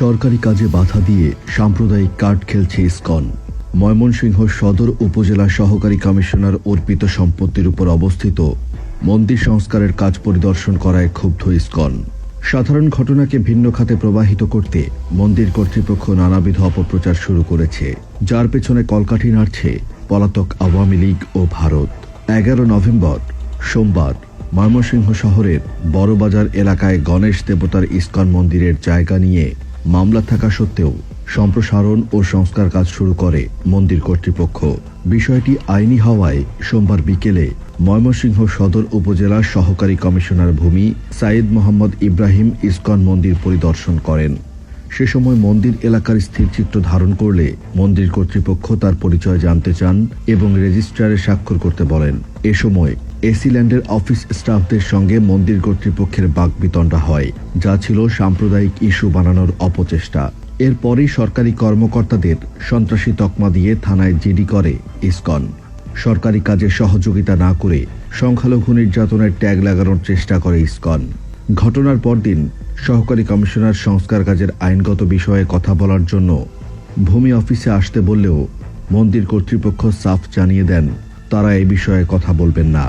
সরকারি কাজে বাধা দিয়ে সাম্প্রদায়িক কার্ড খেলছে ইসকন। ময়মনসিংহ সদর উপজেলা সহকারী কমিশনার অর্পিত সম্পত্তির উপর অবস্থিত মন্দির সংস্কারের কাজ পরিদর্শন করায় ক্ষুব্ধ ইসকন। সাধারণ ঘটনাকে ভিন্ন খাতে প্রবাহিত করতে মন্দির কর্তৃপক্ষ নানাবিধ অপপ্রচার শুরু করেছে, যার পেছনে কলকাঠি নাড়ছে পলাতক আওয়ামী লীগ ও ভারত। এগারো নভেম্বর, সোমবার, ময়মনসিংহ শহরের বড়বাজার এলাকায় গণেশ দেবতার ইস্কন মন্দিরের জায়গা নিয়ে মামলা থাকা সত্ত্বেও সম্প্রসারণ ও সংস্কার কাজ শুরু করে মন্দির কর্তৃপক্ষ। বিষয়টি আইনি হওয়ায় সোমবার বিকেলে ময়মনসিংহ সদর উপজেলার সহকারী কমিশনার ভূমি সাইদ মোহাম্মদ ইব্রাহিম ইস্কন মন্দির পরিদর্শন করেন। সে সময় মন্দির এলাকার স্থিরচিত্র ধারণ করলে মন্দির কর্তৃপক্ষ তার পরিচয় জানতে চান এবং রেজিস্ট্রারে স্বাক্ষর করতে বলেন। এ সময় এসিল্যান্ডের অফিস স্টাফদের সঙ্গে মন্দির কর্তৃপক্ষের বাকবিতণ্ডা হয়, যা ছিল সাম্প্রদায়িক ইস্যু বানানোর অপচেষ্টা। এরপরই সরকারি কর্মকর্তাদের সন্ত্রাসী তকমা দিয়ে থানায় জিডি করে ইসকন। সরকারি কাজে সহযোগিতা না করে সংখ্যালঘু নির্যাতনের ট্যাগ লাগানোর চেষ্টা করে ইসকন। ঘটনার পরদিন সহকারী কমিশনার সংস্কার কাজের আইনগত বিষয়ে কথা বলার জন্য ভূমি অফিসে আসতে বললেও মন্দির কর্তৃপক্ষ সাফ জানিয়ে দেন, তারা এই বিষয়ে কথা বলবেন না।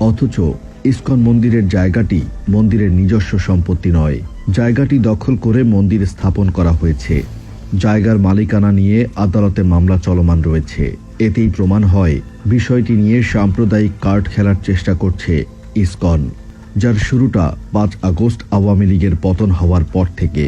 অথচ ইস্কন মন্দিরের জায়গাটি মন্দিরের নিজস্ব সম্পত্তি নয়। জায়গাটি দখল করে মন্দির স্থাপন করা হয়েছে। জায়গার মালিকানা নিয়ে আদালতে মামলা চলমান রয়েছে। এতেই প্রমাণ হয়, বিষয়টি নিয়ে সাম্প্রদায়িক কার্ড খেলার চেষ্টা করছে ইস্কন, যার শুরুটা পাঁচ আগস্ট আওয়ামী লীগের পতন হওয়ার পর থেকে।